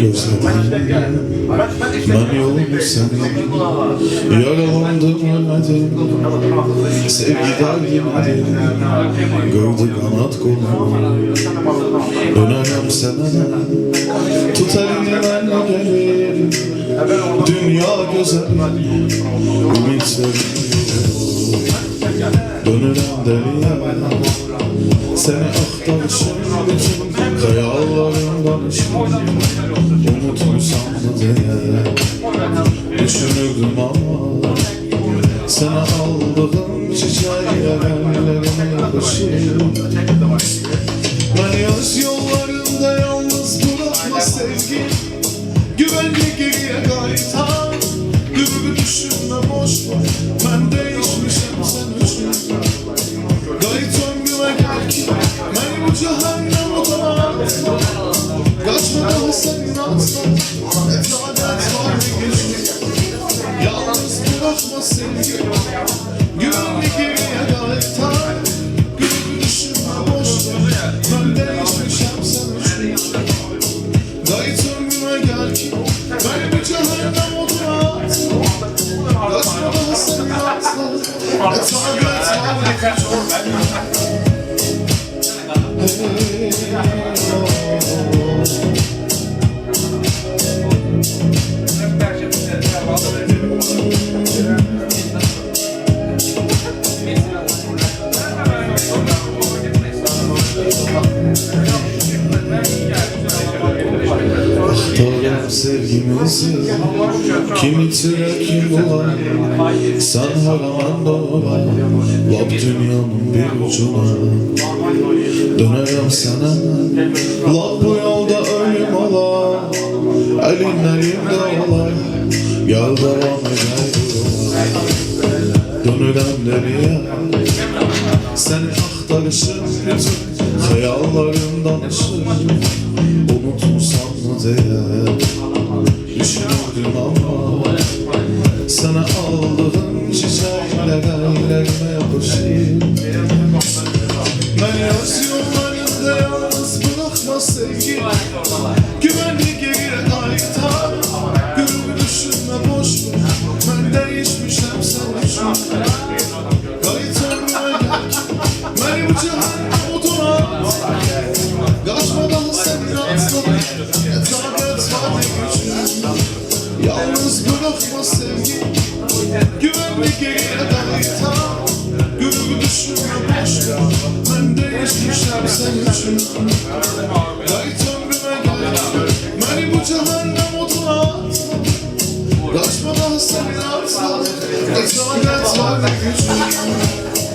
gözlerim Ben yolum senin Yaralandım ölmedim Sevgi derdim derin Gördü kanat kolumu Dönemem sana Tut elini ben gelirim Dünya güzel Ümit veriyor Dönürüm deliye Seni aktarışım bütün Hayallerimden ışım Unutmuşsam da diye Düşünürdüm ama Sana aldığım çiçeklerime yakışır Ben Bırakma sevgi Güvenli geriye kaytar Gülümü düşünme boş ver. Ben değişmişim sen için. Gayet ömrüme gel ki Beni bu cehennem odana atma Kaçma daha senin atma Esadet var ve gücü Aktarım sevgimizi Kim itirer kim bular Sen her an dolar Lab dünyanın bir ucuna Dönerim sana Lab bu yolda ölüm ola Elin elimde ola Gel devam edelim Dönürem deriye Seni aktarışım bütün Hayallerimden ışın Unutmuşsam mı diye Düşünürdüm ama Sana aldığım çiçekler ellerime yapışır. Ben yaz yollarında yalnız bırakma sevgi Bırakma sevgi Güvenli geriye kaytar Gülümü düşünme boş ver. Ben değişmişim sen için. Kayıt ömrüme gel Beni bu cehennem oduna atma Kaçma daha senin atma Esaret var ne gücün